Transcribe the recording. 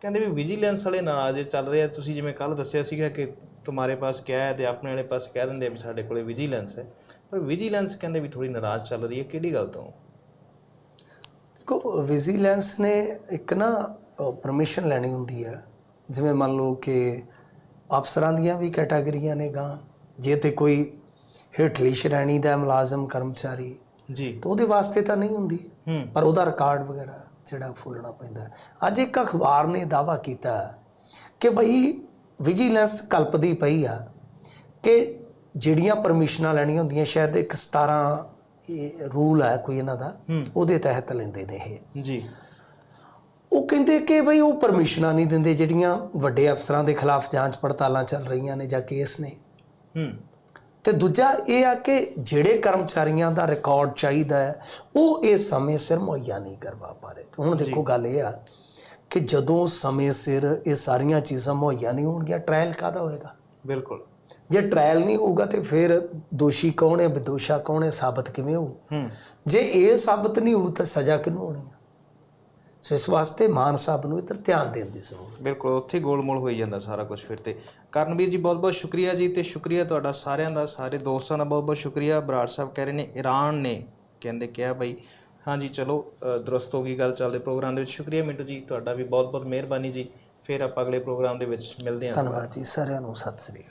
ਕਹਿੰਦੇ ਵੀ ਵਿਜੀਲੈਂਸ ਵਾਲੇ ਨਾਰਾਜ਼ ਚੱਲ ਰਹੇ ਆ ਤੁਸੀਂ ਜਿਵੇਂ ਕੱਲ ਦੱਸਿਆ ਸੀਗਾ ਕਿ ਤੁਹਾਰੇ ਪਾਸ ਕਿਆ ਹੈ ਤੇ ਆਪਣੇ ਵਾਲੇ ਪਾਸ ਕਹਿ ਦਿੰਦੇ ਆ ਵੀ ਸਾਡੇ ਕੋਲੇ ਵਿਜੀਲੈਂਸ ਹੈ। ਪਰ ਵਿਜੀਲੈਂਸ ਕਹਿੰਦੇ ਵੀ ਥੋੜੀ ਨਾਰਾਜ਼ ਚੱਲ ਰਹੀ ਹੈ ਕਿਹੜੀ ਗੱਲ ਤੋਂ? ਦੇਖੋ ਵਿਜੀਲੈਂਸ ਨੇ ਇੱਕ ਨਾ ਪਰਮਿਸ਼ਨ ਲੈਣੀ ਹੁੰਦੀ ਹੈ। ਜਿਵੇਂ ਮੰਨ ਲਓ ਕਿ ਅਫਸਰਾਂ ਦੀਆਂ ਵੀ ਕੈਟਾਗਰੀਆਂ ਨੇ ਗਾ ਜੇ ਤੇ ਕੋਈ ਹੇਠਲੀ ਸ਼੍ਰੇਣੀ ਦਾ ਮੁਲਾਜ਼ਮ ਕਰਮਚਾਰੀ ਜੀ। ਤਾਂ ਉਹਦੇ ਵਾਸਤੇ ਤਾਂ ਨਹੀਂ ਹੁੰਦੀ। ਪਰ ਉਹਦਾ ਰਿਕਾਰਡ ਵਗੈਰਾ। ਜਿਹੜਾ ਫੁੱਲਣਾ ਪੈਂਦਾ। ਅੱਜ ਇੱਕ ਅਖਬਾਰ ਨੇ ਦਾਵਾ ਕੀਤਾ ਕਿ ਭਈ ਵਿਜੀਲੈਂਸ ਕਲਪਦੀ ਪਈ ਆ ਕਿ ਜਿਹੜੀਆਂ ਪਰਮਿਸ਼ਨਾਂ ਲੈਣੀਆਂ ਹੁੰਦੀਆਂ ਸ਼ਾਇਦ ਇੱਕ 17 ਇਹ ਰੂਲ ਹੈ ਕੋਈ ਇਹਨਾਂ ਦਾ ਉਹਦੇ ਤਹਿਤ ਲੈਂਦੇ ਨੇ ਇਹ। ਜੀ। ਉਹ ਕਹਿੰਦੇ ਕਿ ਭਈ ਉਹ ਪਰਮਿਸ਼ਨਾਂ ਨਹੀਂ ਦਿੰਦੇ ਜਿਹੜੀਆਂ ਵੱਡੇ ਅਫਸਰਾਂ ਦੇ ਖਿਲਾਫ ਜਾਂਚ ਪੜਤਾਲਾਂ ਚੱਲ ਰਹੀਆਂ ਨੇ ਜਾਂ ਕੇਸ ਨੇ। ਹੂੰ। ਤੇ ਦੂਜਾ ਇਹ ਆ ਕਿ ਜਿਹੜੇ ਕਰਮਚਾਰੀਆਂ ਦਾ ਰਿਕਾਰਡ ਚਾਹੀਦਾ ਹੈ ਉਹ ਇਹ ਸਮੇਂ ਸਿਰ ਮੁਹੱਈਆ ਨਹੀਂ ਕਰਵਾ ਪਾ ਰਹੇ। ਹੁਣ ਦੇਖੋ ਗੱਲ ਇਹ ਆ ਕਿ ਜਦੋਂ ਸਮੇਂ ਸਿਰ ਇਹ ਸਾਰੀਆਂ ਚੀਜ਼ਾਂ ਮੁਹੱਈਆ ਨਹੀਂ ਹੋਣਗੀਆਂ ਟ੍ਰਾਇਲ ਕਾਦਾ ਹੋਏਗਾ? ਬਿਲਕੁਲ। ਜੇ ਟ੍ਰਾਇਲ ਨਹੀਂ ਹੋਊਗਾ ਤੇ ਫਿਰ ਦੋਸ਼ੀ ਕੌਣ ਹੈ ਵਿਦੋਸ਼ਾ ਕੌਣ ਹੈ ਸਾਬਤ ਕਿਵੇਂ ਹੋਊ? ਜੇ ਇਹ ਸਾਬਤ ਨਹੀਂ ਹੋਊ ਤਾਂ ਸਜ਼ਾ ਕਿਹਨੂੰ ਹੋਣੀ ਹੈ ਸੋ ਇਸ ਵਾਸਤੇ ਮਾਨ ਸਾਹਿਬ ਨੂੰ ਇੱਧਰ ਧਿਆਨ ਦੇਣ ਦੀ ਜ਼ਰੂਰਤ ਬਿਲਕੁਲ ਉੱਥੇ ਗੋਲਮੋਲ ਹੋਈ ਜਾਂਦਾ ਸਾਰਾ ਕੁਝ ਫਿਰ ਤੇ। ਕਰਨਵੀਰ ਜੀ ਬਹੁਤ ਬਹੁਤ ਸ਼ੁਕਰੀਆ ਜੀ ਤੇ ਸ਼ੁਕਰੀਆ ਤੁਹਾਡਾ ਸਾਰਿਆਂ ਦਾ ਸਾਰੇ ਦੋਸਤਾਂ ਦਾ ਬਹੁਤ ਬਹੁਤ ਸ਼ੁਕਰੀਆ। ਬਰਾੜ ਸਾਹਿਬ ਕਹਿ ਰਹੇ ਨੇ ਈਰਾਨ ਨੇ ਕਹਿੰਦੇ ਕਿਹਾ ਬਈ। ਹਾਂਜੀ ਚਲੋ ਦਰੁਸਤ ਹੋ ਗਈ ਗੱਲ ਚੱਲਦੇ ਪ੍ਰੋਗਰਾਮ ਦੇ ਵਿੱਚ। ਸ਼ੁਕਰੀਆ ਮਿੰਟੂ ਜੀ ਤੁਹਾਡਾ ਵੀ ਬਹੁਤ ਬਹੁਤ ਮਿਹਰਬਾਨੀ ਜੀ। ਫਿਰ ਆਪਾਂ ਅਗਲੇ ਪ੍ਰੋਗਰਾਮ ਦੇ ਵਿੱਚ ਮਿਲਦੇ ਹਾਂ। ਧੰਨਵਾਦ ਜੀ ਸਾਰਿਆਂ ਨੂੰ ਸਤਿ ਸ੍ਰੀ ਅਕਾਲ।